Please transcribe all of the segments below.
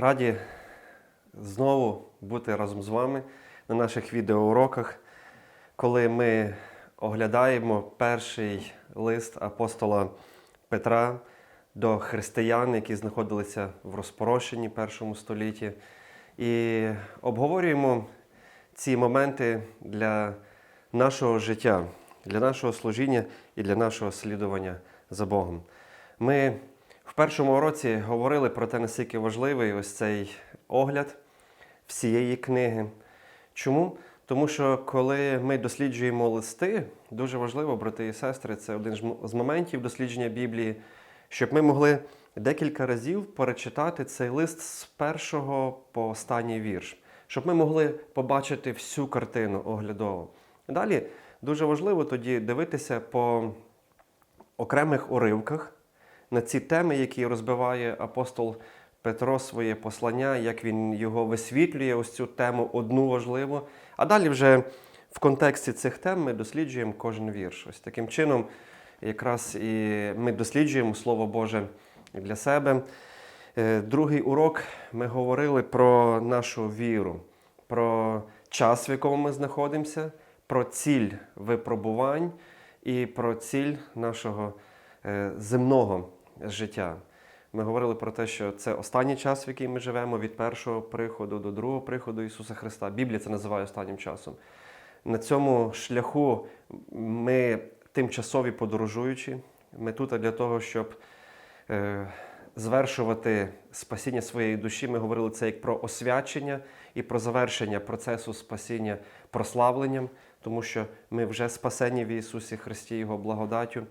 Раді знову бути разом з вами на наших відеоуроках, коли ми оглядаємо перший лист апостола Петра до християн, які знаходилися в розпорошенні першому столітті, і обговорюємо ці моменти для нашого життя, для нашого служіння і для нашого слідування за Богом. Ми в першому році говорили про те, наскільки важливий ось цей огляд всієї книги. Чому? Тому що коли ми досліджуємо листи, дуже важливо, брати і сестри, це один з моментів дослідження Біблії, щоб ми могли декілька разів перечитати цей лист з першого по останній вірш, щоб ми могли побачити всю картину оглядово. Далі дуже важливо тоді дивитися по окремих уривках на ці теми, які розбиває апостол Петро своє послання, як він його висвітлює, ось цю тему одну важливу. А далі вже в контексті цих тем ми досліджуємо кожен вірш. Ось таким чином, якраз і ми досліджуємо Слово Боже для себе. Е, Другий урок ми говорили про нашу віру, про час, в якому ми знаходимося, про ціль випробувань і про ціль нашого е, земного життя. Ми говорили про те, що це останній час, в який ми живемо, від першого приходу до другого приходу Ісуса Христа. Біблія це називає останнім часом. На цьому шляху ми тимчасові подорожуючі. Ми тут для того, щоб е, звершувати спасіння своєї душі. Ми говорили це як про освячення і про завершення процесу спасіння прославленням, тому що ми вже спасені в Ісусі Христі Його благодаттю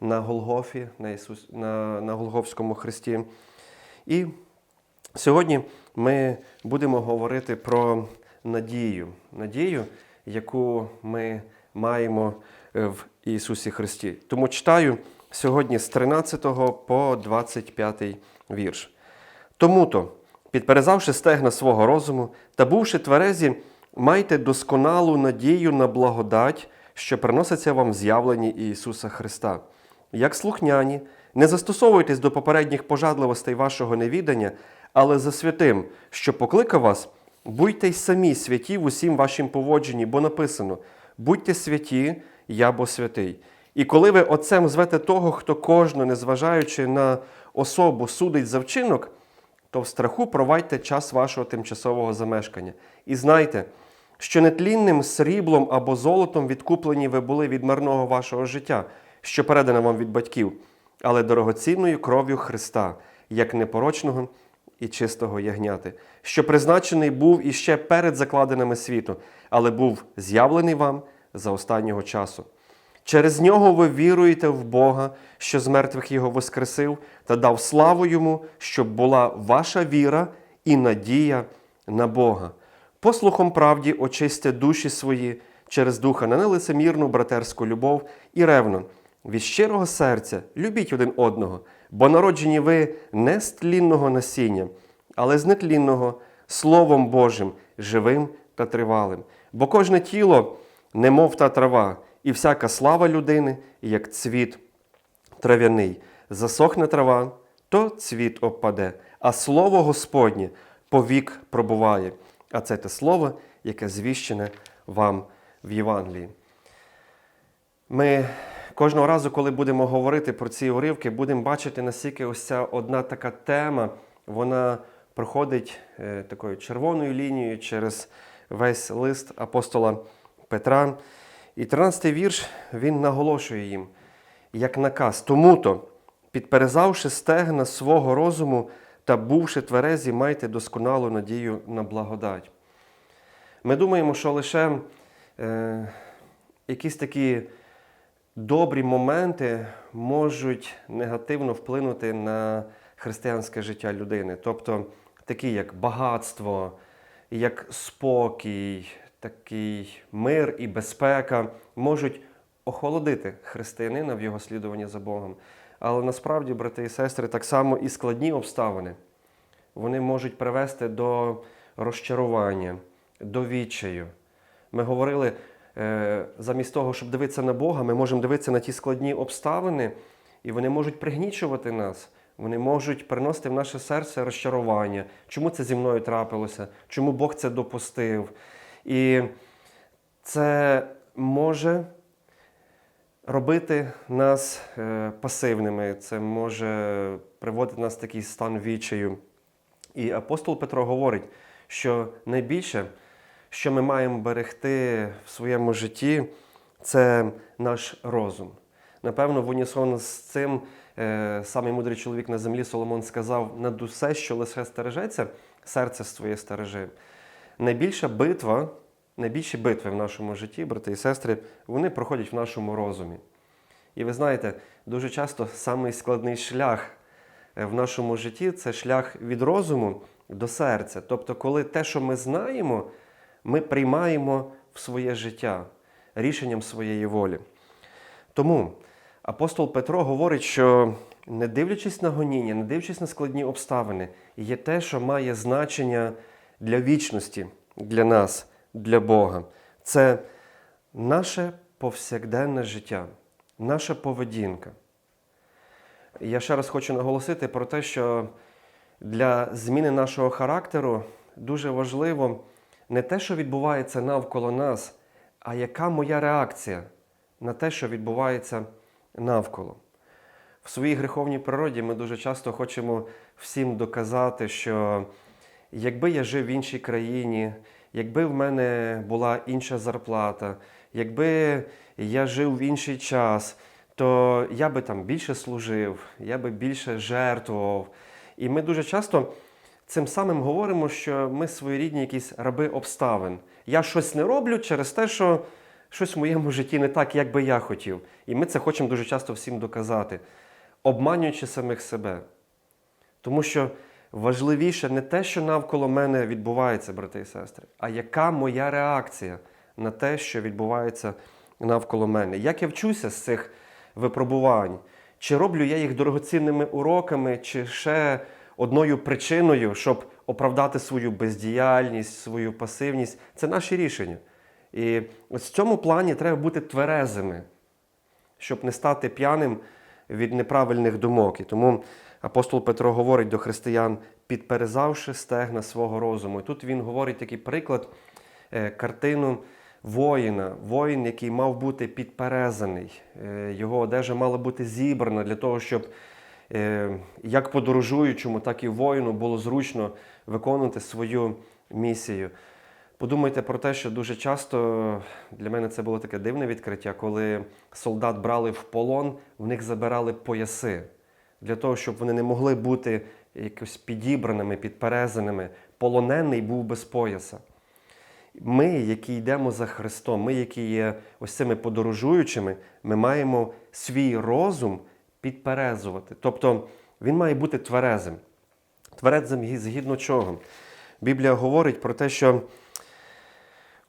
на Голгофі, на, Ісус, на, на Голгофському Христі. І сьогодні ми будемо говорити про надію, надію, яку ми маємо е, в Ісусі Христі. Тому читаю сьогодні з 13 по 25 вірш. Тому-то, підперезавши стегна свого розуму та бувши тверезі, майте досконалу надію на благодать, що приноситься вам в з'явленні Ісуса Христа. Як слухняні, не застосовуйтесь до попередніх пожадливостей вашого невідання, але за святим, що покликав вас, будьте й самі святі в усім вашім поводженні, бо написано: будьте святі, я бо святий. І коли ви отцем звете того, хто кожно, незважаючи на особу, судить за вчинок, то в страху провадьте час вашого тимчасового замешкання. І знайте, що нетлінним сріблом або золотом відкуплені ви були від марного вашого життя, що передано вам від батьків, але дорогоцінною кров'ю Христа, як непорочного і чистого ягняти, що призначений був іще перед закладинами світу, але був з'явлений вам за останнього часу. Через нього ви віруєте в Бога, що з мертвих його воскресив, та дав славу йому, щоб була ваша віра і надія на Бога. Послухом правді очистя душі свої через духа на нелицемірну братерську любов і ревно. Від щирого серця любіть один одного, бо народжені ви не з тлінного насіння, але з нетлінного Словом Божим, живим та тривалим. Бо кожне тіло, немов та трава, і всяка слава людини, як цвіт трав'яний. Засохне трава, то цвіт обпаде, а слово Господнє повік пробуває. А це те слово, яке звіщене вам в Євангелії. Ми кожного разу, коли будемо говорити про ці уривки, будемо бачити, наскільки ось ця одна така тема, вона проходить е, такою червоною лінією через весь лист апостола Петра. І 13-й вірш він наголошує їм, як наказ. Тому-то, підперезавши стегна свого розуму та бувши тверезі, майте досконалу надію на благодать. Ми думаємо, що лише е, якісь такі добрі моменти можуть негативно вплинути на християнське життя людини. Тобто такі як багатство, як спокій, такий мир і безпека можуть охолодити християнина в його слідуванні за Богом. Але насправді, брати і сестри, так само і складні обставини вони можуть привести до розчарування, до відчаю. Ми говорили, замість того, щоб дивитися на Бога, ми можемо дивитися на ті складні обставини, і вони можуть пригнічувати нас. Вони можуть приносити в наше серце розчарування, чому це зі мною трапилося, чому Бог це допустив. І це може робити нас е, пасивними, це може приводити нас в такий стан відчаю. І апостол Петро говорить, що найбільше, що ми маємо берегти в своєму житті, це наш розум. Напевно, в унісон з цим е, самий мудрий чоловік на землі Соломон сказав: над усе, що лише стережеться, серце своє стережи. Найбільша битва, найбільші битви в нашому житті, брати і сестри, вони проходять в нашому розумі. І ви знаєте, дуже часто самий складний шлях е, в нашому житті це шлях від розуму до серця. Тобто, коли те, що ми знаємо, ми приймаємо в своє життя рішенням своєї волі. Тому апостол Петро говорить, що не дивлячись на гоніння, не дивлячись на складні обставини, є те, що має значення для вічності, для нас, для Бога. Це наше повсякденне життя, наша поведінка. Я ще раз хочу наголосити про те, що для зміни нашого характеру дуже важливо не те, що відбувається навколо нас, а яка моя реакція на те, що відбувається навколо. В своїй гріховній природі ми дуже часто хочемо всім доказати, що якби я жив в іншій країні, якби в мене була інша зарплата, якби я жив в інший час, то я би там більше служив, я би більше жертвував. І ми дуже часто цим самим говоримо, що ми своєрідні якісь раби обставин. Я щось не роблю через те, що щось в моєму житті не так, як би я хотів. І ми це хочемо дуже часто всім доказати, обманюючи самих себе. Тому що важливіше не те, що навколо мене відбувається, брати і сестри, а яка моя реакція на те, що відбувається навколо мене. Як я вчуся з цих випробувань? Чи роблю я їх дорогоцінними уроками, чи ще одною причиною, щоб оправдати свою бездіяльність, свою пасивність? Це наші рішення. І в цьому плані треба бути тверезими, щоб не стати п'яним від неправильних думок. І тому апостол Петро говорить до християн, підперезавши стегна свого розуму. І тут він говорить такий приклад, е, картину воїна, воїн, який мав бути підперезаний. Е, Його одежа мала бути зібрана для того, щоб як подорожуючому, так і воїну було зручно виконувати свою місію. Подумайте про те, що дуже часто для мене це було таке дивне відкриття, коли солдат брали в полон, в них забирали пояси для того, щоб вони не могли бути якось підібраними, підперезаними. Полонений був без пояса. Ми, які йдемо за Христом, ми, які є ось цими подорожуючими, ми маємо свій розум підперезувати. Тобто він має бути тверезим. Тверезим згідно чого? Біблія говорить про те, що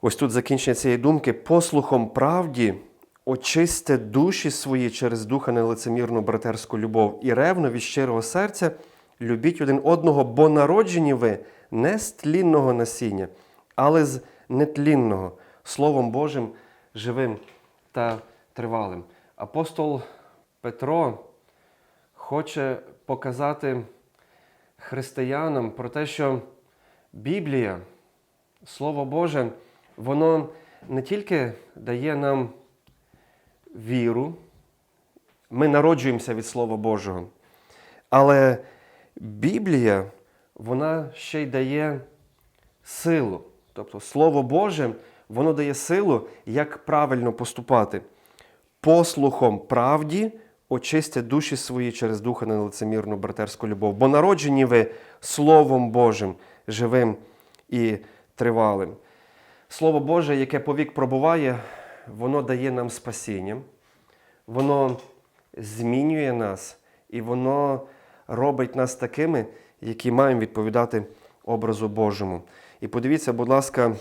ось тут закінчення цієї думки, послухом правді очисьте душі свої через духа нелицемірну братерську любов і ревно від щирого серця любіть один одного, бо народжені ви не з тлінного насіння, але з нетлінного, Словом Божим, живим та тривалим. Апостол Петро хоче показати християнам про те, що Біблія, Слово Боже, воно не тільки дає нам віру, ми народжуємося від Слова Божого, але Біблія, вона ще й дає силу. Тобто Слово Боже, воно дає силу, як правильно поступати. Послухом правді очистять душі свої через духа нелицемірну братерську любов. Бо народжені ви Словом Божим, живим і тривалим. Слово Боже, яке повік пробуває, воно дає нам спасіння, воно змінює нас і воно робить нас такими, які маємо відповідати образу Божому. І подивіться, будь ласка,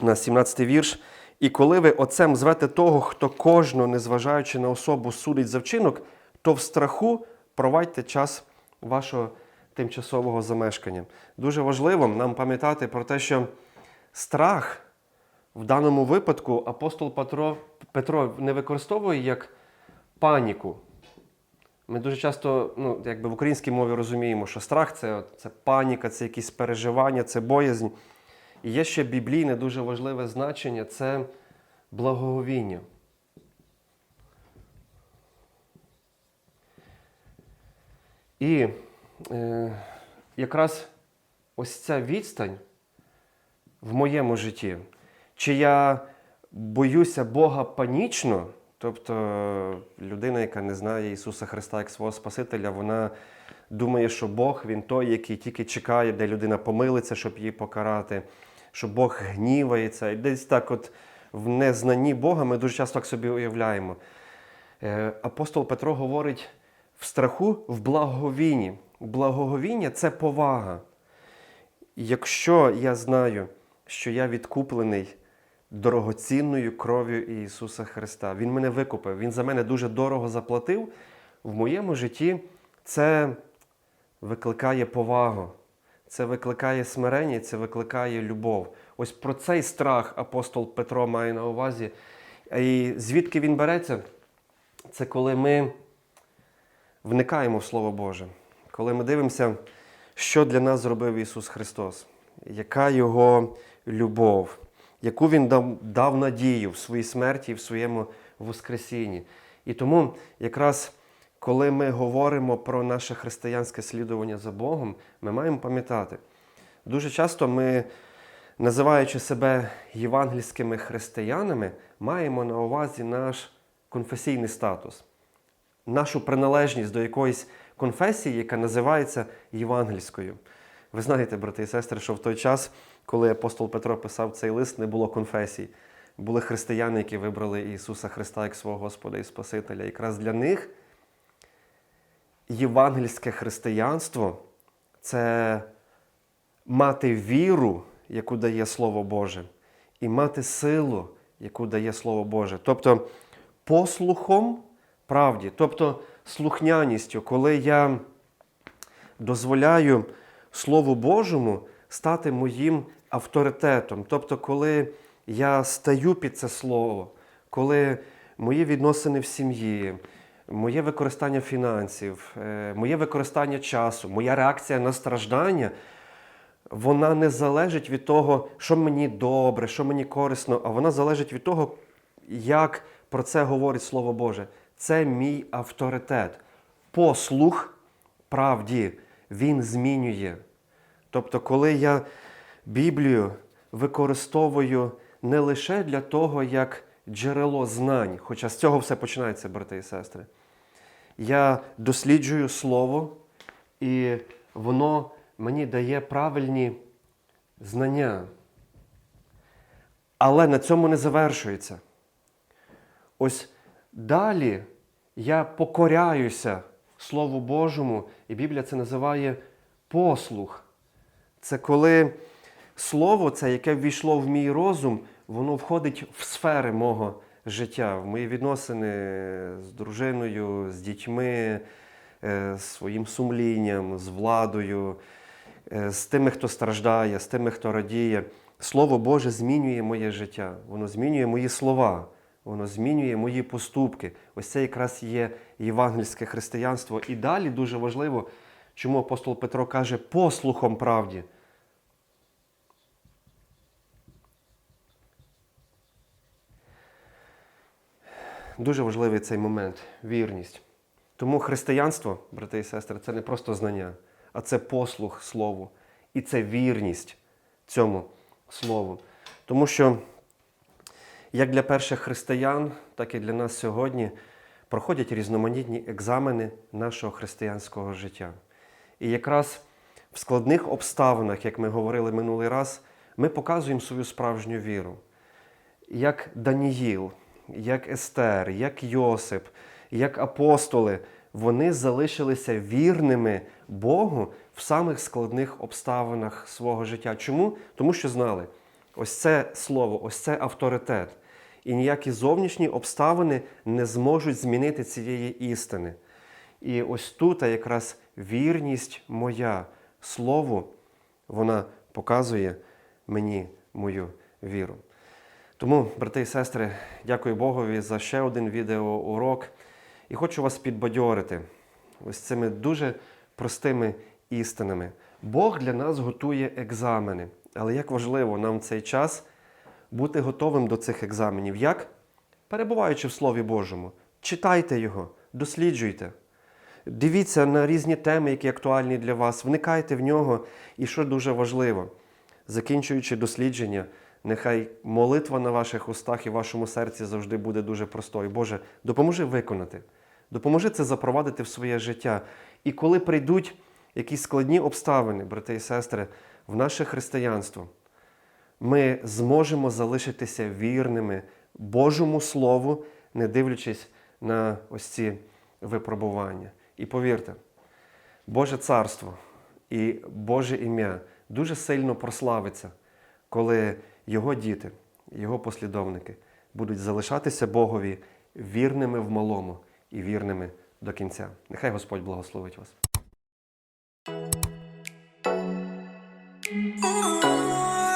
на 17 вірш. І коли ви отцем звете того, хто кожного, незважаючи на особу, судить за вчинок, то в страху провадьте час вашого тимчасового замешкання. Дуже важливо нам пам'ятати про те, що страх в даному випадку апостол Петро, Петро не використовує як паніку. Ми дуже часто, ну, якби в українській мові розуміємо, що страх це, це паніка, це якісь переживання, це боязнь. І є ще біблійне дуже важливе значення це благоговіння. І е, якраз ось ця відстань в моєму житті, чи я боюся Бога панічно, тобто людина, яка не знає Ісуса Христа як свого Спасителя, вона думає, що Бог Він той, який тільки чекає, де людина помилиться, щоб її покарати, що Бог гнівається. І десь так, от в незнанні Бога, ми дуже часто так собі уявляємо. Е, Апостол Петро говорить в страху, в благовінні. Благоговіння це повага. Якщо я знаю, що я відкуплений дорогоцінною кров'ю Ісуса Христа, Він мене викупив, Він за мене дуже дорого заплатив, в моєму житті це викликає повагу, це викликає смирення, це викликає любов. Ось про цей страх апостол Петро має на увазі. І звідки він береться? Це коли ми вникаємо в Слово Боже, коли ми дивимося, що для нас зробив Ісус Христос, яка Його любов, яку Він дав, надію в своїй смерті і в своєму Воскресінні. І тому якраз коли ми говоримо про наше християнське слідування за Богом, ми маємо пам'ятати, дуже часто ми, називаючи себе євангельськими християнами, маємо на увазі наш конфесійний статус нашу приналежність до якоїсь конфесії, яка називається євангельською. Ви знаєте, брати і сестри, що в той час, коли апостол Петро писав цей лист, не було конфесій. Були християни, які вибрали Ісуса Христа як свого Господа і Спасителя. Якраз для них євангельське християнство це мати віру, яку дає Слово Боже, і мати силу, яку дає Слово Боже. Тобто послухом правді, тобто слухняністю, коли я дозволяю Слову Божому стати моїм авторитетом. Тобто, коли я стаю під це слово, коли мої відносини в сім'ї, моє використання фінансів, е, моє використання часу, моя реакція на страждання. Вона не залежить від того, що мені добре, що мені корисно, а вона залежить від того, як про це говорить Слово Боже. Це мій авторитет. Послух правді, він змінює. Тобто, коли я Біблію використовую не лише для того, як джерело знань, хоча з цього все починається, брати і сестри, я досліджую Слово, і воно мені дає правильні знання. Але на цьому не завершується. Ось далі я покоряюся Слову Божому, і Біблія це називає послух. Це коли слово, це, яке ввійшло в мій розум, воно входить в сфери мого життя, в мої відносини з дружиною, з дітьми, е, з своїм сумлінням, з владою, е, з тими, хто страждає, з тими, хто радіє. Слово Боже змінює моє життя, воно змінює мої слова, воно змінює мої поступки. Ось це якраз є євангельське християнство. І далі дуже важливо, чому апостол Петро каже послухом правді. Дуже важливий цей момент вірність. Тому християнство, брати і сестри, це не просто знання, а це послух Слову. І це вірність цьому Слову. Тому що як для перших християн, так і для нас сьогодні проходять різноманітні екзамени нашого християнського життя. І якраз в складних обставинах, як ми говорили минулий раз, ми показуємо свою справжню віру. Як Даніїл, як Естер, як Йосип, як апостоли, вони залишилися вірними Богу в самих складних обставинах свого життя. Чому? Тому що знали, ось це слово, ось це авторитет. І ніякі зовнішні обставини не зможуть змінити цієї істини. І ось тут якраз вірність моя слову, вона показує мені мою віру. Тому, брати і сестри, дякую Богові за ще один відеоурок. І хочу вас підбадьорити. ось цими дуже простими істинами. Бог для нас готує екзамени. Але як важливо нам в цей час бути готовим до цих екзаменів. Як? Перебуваючи в Слові Божому. Читайте його, досліджуйте. Дивіться на різні теми, які актуальні для вас, вникайте в нього. І що дуже важливо, закінчуючи дослідження, нехай молитва на ваших устах і вашому серці завжди буде дуже простою. Боже, допоможи виконати, допоможи це запровадити в своє життя. І коли прийдуть якісь складні обставини, брати і сестри, в наше християнство, ми зможемо залишитися вірними Божому Слову, не дивлячись на ось ці випробування. І повірте, Боже царство і Боже ім'я дуже сильно прославиться, коли Його діти, Його послідовники будуть залишатися Богові вірними в малому і вірними до кінця. Нехай Господь благословить вас.